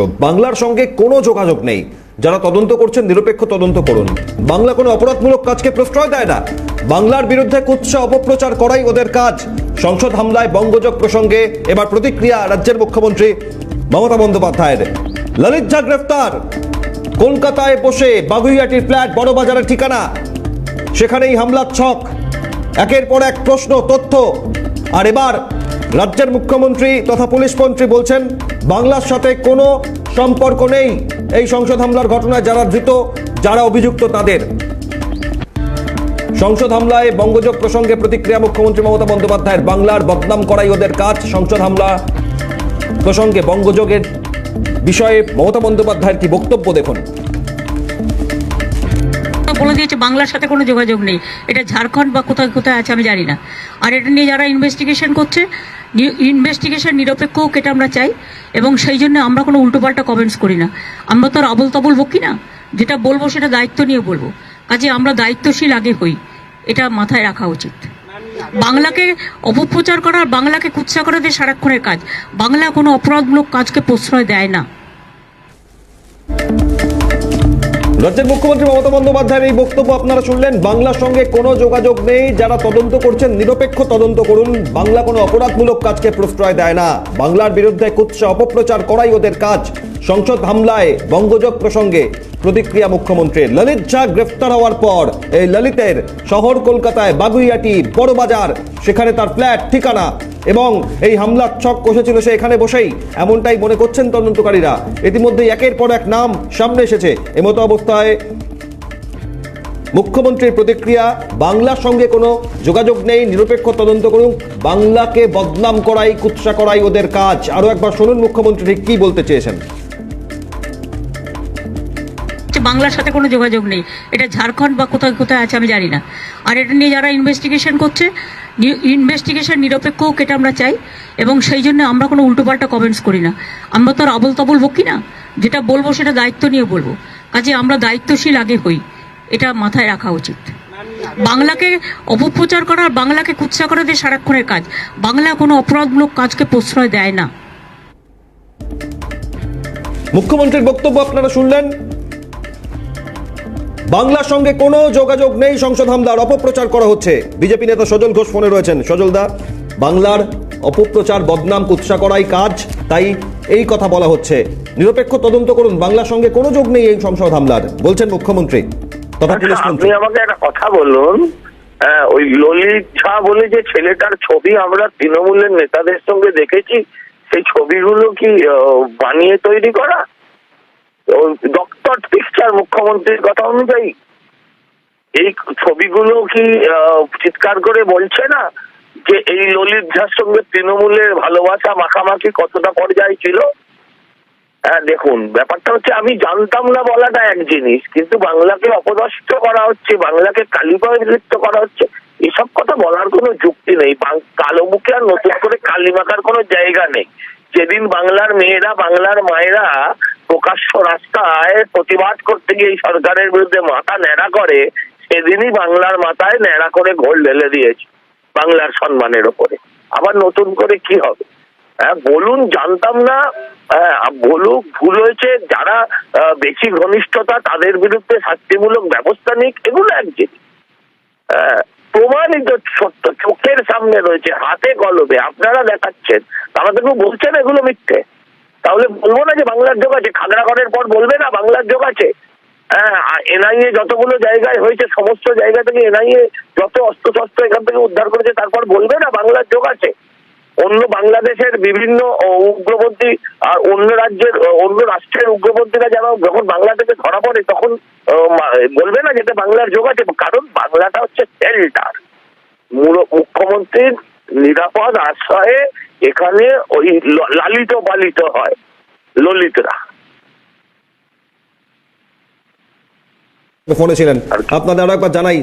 বাংলার সঙ্গে কোনো যোগাযোগ নেই। যারা তদন্ত করছেন, নিরপেক্ষ তদন্ত করুন। বাংলা কোনো অপরাধমূলক কাজকে প্রশ্রয় দেয় না। বাংলার বিরুদ্ধে কুৎসা অপপ্রচার করাই ওদের কাজ। সংসদ হামলায় বঙ্গযোগ প্রসঙ্গে এবার প্রতিক্রিয়া রাজ্যের মুখ্যমন্ত্রী মমতা বন্দ্যোপাধ্যায়ের। ললিত ঝা গ্রেফতার। কলকাতায় বসে বাগুইয়াটির ফ্ল্যাট, বড়বাজারের ঠিকানা। সেখানেই হামলার ছক। একের পর এক প্রশ্ন, তথ্য। আর এবার রাজ্যের মুখ্যমন্ত্রী তথা পুলিশ মন্ত্রী বলছেন, বাংলার সাথে কোনো সম্পর্ক নেই এই সংসদ হামলার ঘটনায় যারা ধৃত, যারা অভিযুক্ত তাদের। সংসদ হামলায় বঙ্গযোগ প্রসঙ্গে প্রতিক্রিয়া মুখ্যমন্ত্রী মমতা বন্দ্যোপাধ্যায়ের, বাংলার বদনাম করাই ওদের কাজ, সংসদ হামলা প্রসঙ্গে বঙ্গযোগের বিষয়ে মমতা বন্দ্যোপাধ্যায়ের কি বক্তব্য দেখুন। বলে দিয়েছে, বাংলার সাথে কোনো যোগাযোগ নেই। এটা ঝাড়খণ্ড বা কোথায় কোথায় আছে আমি জানি না। আর এটা নিয়ে যারা ইনভেস্টিগেশন করছে ইনভেস্টিগেশন নিরপেক্ষ হোক এটা আমরা চাই, এবং সেই জন্য আমরা কোনো উল্টোপাল্টা কমেন্টস করি না। আমরা তো আর আবল তাবল বকি না। যেটা বলব সেটা দায়িত্ব নিয়ে বলব। কাজে আমরা দায়িত্বশীল আগে হই। এটা মাথায় রাখা উচিত। বাংলাকে অপপ্রচার করা আর বাংলাকে কুৎসা করা দিয়ে সারাক্ষণের কাজ। বাংলা কোনো অপরাধমূলক কাজকে প্রশ্রয় দেয় না। রাজ্যের মুখ্যমন্ত্রী মমতা বন্দ্যোপাধ্যায়ের এই বক্তব্য আপনারা শুনলেন। বাংলার সঙ্গে কোনো যোগাযোগ নেই। যারা তদন্ত করছেন, নিরপেক্ষ তদন্ত করুন। বাংলা কোনো অপরাধমূলক কাজকে প্রশ্রয় দেয় না। বাংলার বিরুদ্ধে কুৎসা, অপপ্রচার করাই ওদের কাজ। সংসদ হামলায় বঙ্গযোগ প্রসঙ্গে প্রতিক্রিয়া মুখ্যমন্ত্রীর ললিত ঝা গ্রেফতার হওয়ার পর এই ললিতের শহর কলকাতায় বাগুইয়াটি বড়বাজার, সেখানে তার ফ্ল্যাট, ঠিকানা এবং এই হামলার ছক কষেছিল সে এখানে বসেই। এমনটাই মনে করছেন তদন্তকারীরা। ইতিমধ্যে একের পর এক নাম সামনে এসেছে। এমতো অবস্থায় মুখ্যমন্ত্রীর প্রতিক্রিয়া, বাংলার সঙ্গে কোনো যোগাযোগ নেই, নিরপেক্ষ তদন্ত করুন, বাংলাকে বদনাম করাই, কুৎসা করাই ওদের কাজ। আরও একবার শুনুন মুখ্যমন্ত্রী ঠিক কি বলতে চেয়েছেন। বাংলার সাথে কোনো যোগাযোগ নেই। এটা ঝাড়খণ্ড বা কোথায় কোথায় আছে আমি জানি না। আর এটা নিয়ে যারা ইনভেস্টিগেশন করছে ইনভেস্টিগেশন নিরপেক্ষ হোক এটা আমরা চাই, এবং সেই জন্য আমরা কোনো উল্টোপাল্টা কমেন্টস করি না। আমরা তো আর আবল তাবল বকি না। যেটা বলব সেটা দায়িত্ব নিয়ে বলব। কাজে আমরা দায়িত্বশীল আগে হই। এটা মাথায় রাখা উচিত। বাংলাকে অপপ্রচার করা বাংলাকে কুৎসা করা দিয়ে সারাক্ষণের কাজ, বাংলা কোনো অপরাধমূলক কাজকে প্রশ্রয় দেয় না। মুখ্যমন্ত্রীর বক্তব্য আপনারা শুনলেন। বাংলার সঙ্গে কোনো যোগাযোগ নেই সংসদ হামলার অপপ্রচার করা হচ্ছে। বিজেপি নেতা সজল ঘোষ ফোনে রয়েছেন। সজল দা বাংলার অপপ্রচার বদনাম কুৎসা করাই কাজ তাই এই কথা বলা হচ্ছে। নিরপেক্ষ তদন্ত করুন বাংলার সঙ্গে কোনো যোগ নেই এই সংসদ হামলার বলছেন মুখ্যমন্ত্রী। তথা পুলিশ আচ্ছা, মন্ত্রী। আপনি আমাকে একটা কথা বলুন। হ্যাঁ, ওই ললিত ঝা বলে যে ছেলেটার ছবি আমরা তৃণমূলের নেতাদের সঙ্গে দেখেছি সেই ছবিগুলো কি বানিয়ে তৈরি করা? ডক্টর পিকচার মুখ্যমন্ত্রীর কথা অনুযায়ী। এই ছবিগুলো কি চিৎকার করে বলছে না যে এই ললিত ঝার সঙ্গে তৃণমূলের ভালোবাসা মাখামাখি কতটা পর্যায়ে ছিল? হ্যাঁ দেখুন, ব্যাপারটা হচ্ছে আমি জানতাম না বলাটা এক জিনিস, কিন্তু বাংলাকে অপদস্থ করা হচ্ছে, বাংলাকে কালিমালিপ্ত করা হচ্ছে, এসব কথা বলার কোনো যুক্তি নেই। কালো মুখে আর নতুন করে কালি মাখার কোনো জায়গা নেই। যেদিন বাংলার মেয়েরা বাংলার মায়েরা প্রকাশ্য রাস্তায় প্রতিবাদ করতে গিয়ে সরকারের বিরুদ্ধে মাথা ন্যাড়া করে সেদিনই বাংলার মাথায় ন্যাড়া করে ঘোল ঢেলে দিয়েছে বাংলার সম্মানের ওপরে। আবার নতুন করে কি হবে? হ্যাঁ বলুন জানতাম না। হ্যাঁ বলুক ভুল হয়েছে যারা বেশি ঘনিষ্ঠতা তাদের বিরুদ্ধে শাস্তিমূলক ব্যবস্থা নিক এগুলো এক জিনিস হ্যাঁ, প্রমাণিত সত্য, চোখের সামনে রয়েছে, হাতে কলবে আপনারা দেখাচ্ছেন আমাদেরকে বলছেন এগুলো মিথ্যে। তাহলে বলব না যে বাংলার যোগ আছে, খাগড়াগড়ের পর বলবে না বাংলার যোগ আছে? হ্যাঁ এনআইএ যতগুলো জায়গায় হয়েছে, সমস্ত জায়গা থেকে এনআইএ যত অস্ত্র শস্ত্র এখান থেকে উদ্ধার করেছে, তারপর বলবে না বাংলার যোগ আছে? অন্য বাংলাদেশের বিভিন্ন উগ্রপন্থী আর অন্য রাজ্যের অন্য রাষ্ট্রের উগ্রপন্থীরা যারা যখন বাংলা থেকে ধরা পড়ে, তখন বলবে না যেটা বাংলার যোগ আছে। কারণ বাংলাটা হচ্ছে শেল্টার। মুখ্যমন্ত্রীর নিরাপদ আশ্রয়ে এখানে ওই লালিত পালিত হয় ললিতরা। ফোনে ছিলেন। আপনাদের আরও একবার জানাই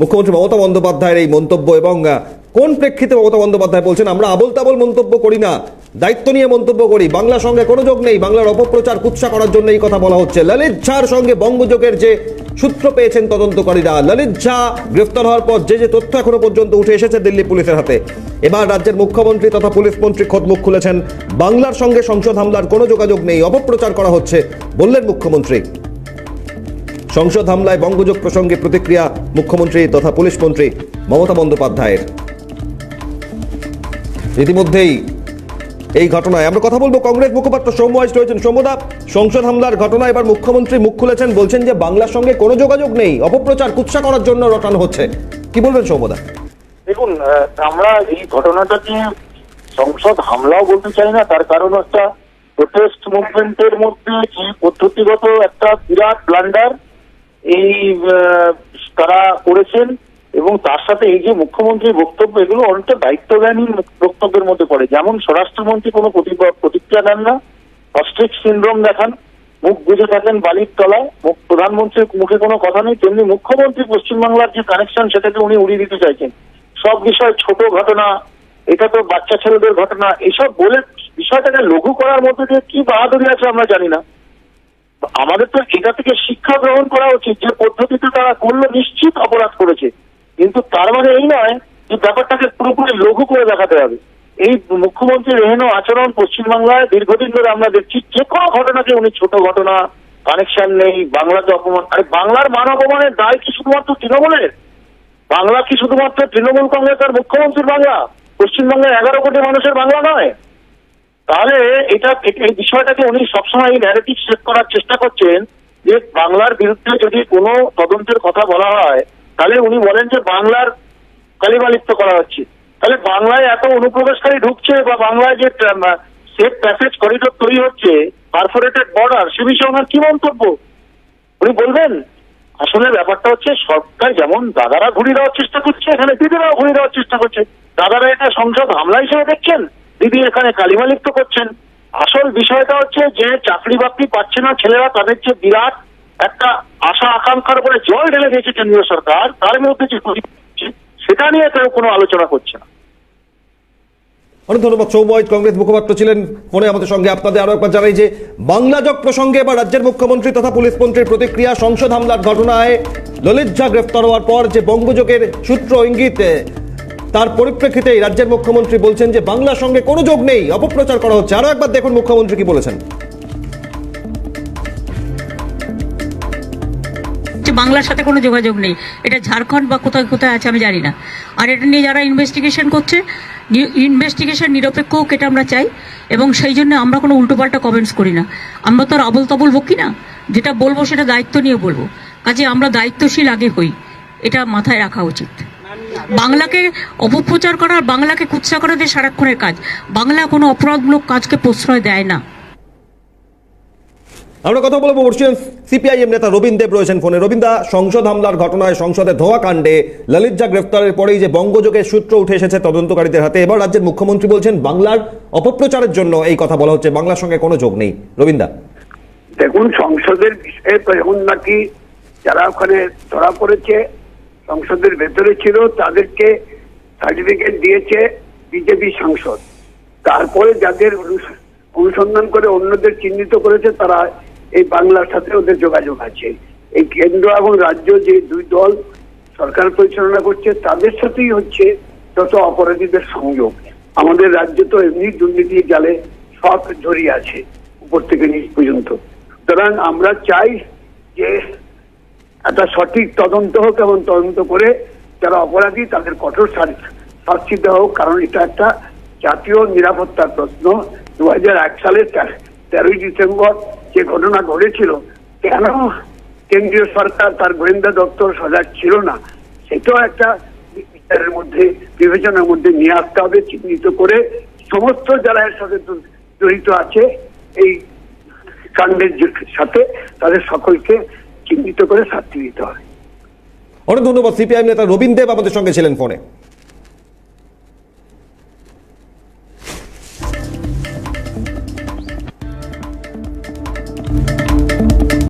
মুখ্যমন্ত্রী মমতা বন্দ্যোপাধ্যায়ের এই মন্তব্য এবং কোন প্রেক্ষিতে মমতা বন্দ্যোপাধ্যায় বলছেন আমরা আবল তাবল মন্তব্য করি না দায়িত্ব নিয়ে মন্তব্য করি বাংলার সঙ্গে কোনো যোগ নেই বাংলার অপপ্রচার কুৎসা করার জন্য এই কথা বলা হচ্ছে। ললিত ঝার সঙ্গে বঙ্গযোগের যে সূত্র পেয়েছেন তদন্তকারীরা। ললিত ঝা গ্রেফতার হওয়ার পর যে যে তথ্য এখনও পর্যন্ত উঠে এসেছে দিল্লি পুলিশের হাতে। এবার রাজ্যের মুখ্যমন্ত্রী তথা পুলিশ মন্ত্রী খোদ মুখ খুলেছেন। বাংলার সঙ্গে সংসদ হামলার কোনো যোগাযোগ নেই, অপপ্রচার করা হচ্ছে, বললেন মুখ্যমন্ত্রী। সংসদ হামলায় বঙ্গযোগ প্রসঙ্গে প্রতিক্রিয়া মুখ্যমন্ত্রী তথা পুলিশ মন্ত্রী মমতা বন্দ্যোপাধ্যায়ের। ইতিমধ্যেই এই ঘটনায় আমরা কথা বলব কংগ্রেস মুখপাত্র সৌম্য আইস রয়েছেন সৌম্যদা সংসদ হামলার ঘটনায় এবার মুখ্যমন্ত্রী মুখ খুলেছেন, বলছেন যে বাংলার সঙ্গে কোনো যোগাযোগ নেই, অপপ্রচার, কুৎসা করার জন্য রটানো হচ্ছে। কি বলবেন সৌম্যদা দেখুন আমরা এই ঘটনাটাকে সংসদ হামলাও বলতে চাই না, তার কারণ একটা প্রোটেস্ট মুভমেন্টের মধ্যে যে পদ্ধতিগত একটা বিরাট ব্লান্ডার এই তারা করেছেন। এবং তার সাথে এই যে মুখ্যমন্ত্রীর বক্তব্য, এগুলো অনেকটা দায়িত্বজ্ঞানী বক্তব্যের মধ্যে পড়ে। যেমন স্বরাষ্ট্রমন্ত্রী কোনো প্রতি- প্রতিক্রিয়া দেন না। অস্ট্রিক সিন্ড্রোম দেখান, মুখ বুঝে থাকেন বালির তলায়। মুখ প্রধানমন্ত্রীর মুখে কোনো কথা নেই, তেমনি মুখ্যমন্ত্রী পশ্চিমবাংলার যে কানেকশন সেটাকে উনি উড়িয়ে দিতে চাইছেন। সব বিষয় ছোট ঘটনা, এটা তো বাচ্চা ছেলেদের ঘটনা, এসব বলে বিষয়টাকে লঘু করার মধ্যে দিয়ে কি বাহাদুরি আছে আমরা জানি না। আমাদের তো এটা থেকে শিক্ষা গ্রহণ করা উচিত যে পদ্ধতিতে তারা করল, নিশ্চিত অপরাধ করেছে। কিন্তু তার মানে এই নয় যে ব্যাপারটাকে পুরোপুরি লঘু করে দেখাতে হবে। এই মুখ্যমন্ত্রীর এহেন আচরণ পশ্চিমবাংলায় দীর্ঘদিন ধরে আমরা দেখছি যে কোনো ঘটনাকে উনি ছোট ঘটনা কানেকশন নেই, বাংলাকে অপমান আরে বাংলার মান অপমানের দায় কি শুধুমাত্র তৃণমূলের? বাংলা কি শুধুমাত্র তৃণমূল কংগ্রেস আর মুখ্যমন্ত্রীর বাংলা? পশ্চিমবঙ্গের এগারো কোটি মানুষের বাংলা নয়। তাহলে এটা এই বিষয়টাকে উনি সবসময় এই ন্যারেটিভ সেট করার চেষ্টা করছেন যে বাংলার বিরুদ্ধে যদি কোনো তদন্তের কথা বলা হয় তাহলে উনি বলেন যে বাংলার কালিমালিপ্ত করা হচ্ছে। তাহলে বাংলায় এত অনুপ্রবেশকারী ঢুকছে বা বাংলায় যে সেফ প্যাসেজ করিডোর তৈরি হচ্ছে পারফোরেটেড বর্ডার সে বিষয়ে ওনার কি মন্তব্য? উনি বলবেন, আসলে ব্যাপারটা হচ্ছে সরকার যেমন দাদারা ঘুরিয়ে দেওয়ার চেষ্টা করছে, এখানে দিদিরাও ঘুরিয়ে দেওয়ার চেষ্টা করছে। দাদারা এটা সংসদ হামলা হিসেবে দেখছেন? দিদি এখানে কালিমালিপ্ত করছেন। আসল বিষয়টা হচ্ছে যে চাকরি বাকরি পাচ্ছে না ছেলেরা, তাদের যে বিরাট একটা আশা আকাঙ্ক্ষার উপরে জল ঢেলে দিয়েছে কেন্দ্রীয় সরকার, তার বিরুদ্ধে যে সেটা নিয়ে কেউ কোনো আলোচনা করছে না। অনেক ধন্যবাদ, সৌময় কংগ্রেস মুখপাত্র ছিলেন ফোনে আমাদের সঙ্গে। আপনাদের আরও একবার জানাই যে বাংলাজক প্রসঙ্গে এবার রাজ্যের মুখ্যমন্ত্রী তথা পুলিশ মন্ত্রীর প্রতিক্রিয়া, সংসদ হামলার ঘটনায় ললিত ঝা গ্রেফতার হওয়ার পর যে বঙ্গযোগের সূত্র ইঙ্গিত, তার পরিপ্রেক্ষিতে রাজ্যের মুখ্যমন্ত্রী বলছেন যে বাংলার সঙ্গে কোনো যোগ নেই, অপপ্রচার করা হচ্ছে। আরও একবার দেখুন মুখ্যমন্ত্রী কি বলেছেন। বাংলার সাথে কোনো যোগাযোগ নেই। এটা ঝাড়খণ্ড বা কোথায় কোথায় আছে আমি জানি না। আর এটা নিয়ে যারা ইনভেস্টিগেশন করছে ইনভেস্টিগেশন নিরপেক্ষ হোক এটা আমরা চাই, এবং সেই জন্য আমরা কোনো উল্টোপাল্টা কমেন্টস করি না। আমরা তো আর আবল তাবল বকি না। যেটা বলব সেটা দায়িত্ব নিয়ে বলব। কাজে আমরা দায়িত্বশীল আগে হই। এটা মাথায় রাখা উচিত। বাংলাকে অপপ্রচার করা বাংলাকে কুৎসা করা দিয়ে সারাক্ষণের কাজ, বাংলা কোনো অপরাধমূলক কাজকে প্রশ্রয় দেয় না। আমরা কথা বলব বর্ষিয়ান সিপিআইএম নেতা রবীন দেব রয়েছেন ফোনে। রবীন্দা, সংসদ হামলার ঘটনায় সংসদে ধোয়া কাণ্ডে। ললিত ঝা গ্রেফতারের পরেই যে বঙ্গযোগের সূত্র উঠে এসেছে তদন্তকারীদের হাতে, এবার রাজ্যের মুখ্যমন্ত্রী বলছেন বাংলার অপপ্রচারের জন্য এই কথা বলা হচ্ছে। বাংলার সঙ্গে কোনো যোগ নেই। রবীন্দা। দেখুন, সংসদের বিষয়ে এখন নাকি যারা ওখানে ধরা পড়েছে, সংসদের ভেতরে ছিল, তাদেরকে সার্টিফিকেট দিয়েছে বিজেপি সাংসদ। তারপরে যাদের অনুসন্ধান করে অন্যদের চিহ্নিত করেছে, তারা এই বাংলার সাথে ওদের যোগাযোগ আছে। এই কেন্দ্র এবং রাজ্য যে দুই দল সরকার পরিচালনা করছে, তাদের সাথেই হচ্ছে যত অপরাধীদের সংযোগ। আমাদের রাজ্য তো এমনি দুর্নীতি জালে সব জড়িয়ে আছে, উপর থেকে নিচ পর্যন্ত। সুতরাং আমরা চাই যে একটা সঠিক তদন্ত হোক এবং তদন্ত করে যারা অপরাধী তাদের কঠোর শাস্তি দেওয়া হোক, কারণ এটা একটা জাতীয় নিরাপত্তার প্রশ্ন। দু হাজার এক সালের তেরোই ডিসেম্বর যে ঘটনা ঘটেছিল, কেন কেন্দ্রীয় সরকার তার গোয়েন্দা দপ্তর সজাগ ছিল না? সেটাও একটা বিচারের মধ্যে, বিবেচনার মধ্যে নিয়ে আসতে হবে, চিহ্নিত করে। সমস্ত যারা এর সাথে জড়িত আছে, এই কাণ্ডের সাথে, তাদের সকলকে চিহ্নিত করে শাস্তি দিতে হবে। অনেক ধন্যবাদ, সিপিআইএম নেতা রবীন দেব আমাদের সঙ্গে ছিলেন ফোনে।